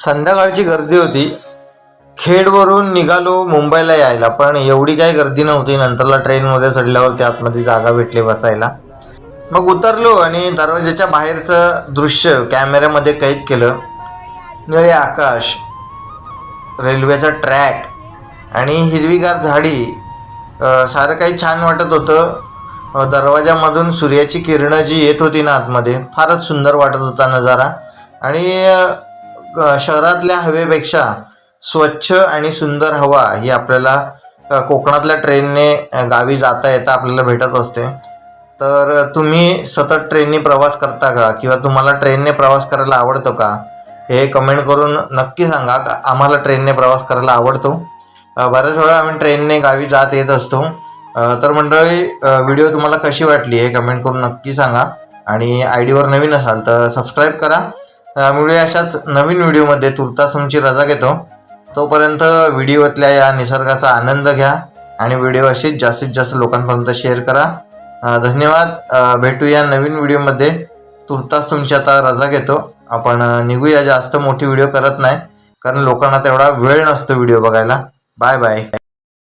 संध्याकाळची गर्दी होती. खेडवरून निघालो मुंबईला यायला पण एवढी काही गर्दी नव्हती. नंतरला ट्रेनमध्ये चढल्यावरती आतमध्ये जागा भेटली बसायला. मग उतरलो आणि दरवाजाच्या बाहेरचं दृश्य कॅमेऱ्यामध्ये कैद केलं. निळे आकाश रेल्वेचा ट्रॅक आणि हिरवीगार झाडी सारं काही छान वाटत होतं. दरवाजामधून सूर्याची किरणं जी येत होती ना आतमध्ये फारच सुंदर वाटत होता नजारा. आणि शहरातल्या हवेपेक्षा स्वच्छ आणि सुंदर हवा ही आपल्याला कोकणातल्या ट्रेनने गावी जाता येता आपल्याला भेटत असते. तर तुम्ही सतत ट्रेनने प्रवास करता का? किंवा तुम्हाला ट्रेनने प्रवास करायला आवडतो का? हे कमेंट करून नक्की सांगा. का आम्हाला ट्रेनने प्रवास करायला आवडतो? बऱ्याच वेळा आम्ही ट्रेनने गावी जात येत असतो. तर मंडळी व्हिडिओ तुम्हाला कशी वाटली हे कमेंट करून नक्की सांगा. आणि आय डीवर नवीन असाल तर सबस्क्राईब करा. मिळूया अशाच नवीन व्हिडिओमध्ये तुर्तास तुमची रजा घेतो. तोपर्यंत व्हिडिओतल्या या निसर्गाचा आनंद घ्या आणि व्हिडिओ अशीच जास्तीत जास्त लोकांपर्यंत शेअर करा. धन्यवाद. भेटूया नवीन व्हिडिओमध्ये. तुर्तास तुमची आता रजा घेतो. आपण निघूया. जास्त मोठी व्हिडिओ करत नाही कारण लोकांना तेवढा वेळ नसतो व्हिडिओ बघायला. Bye bye.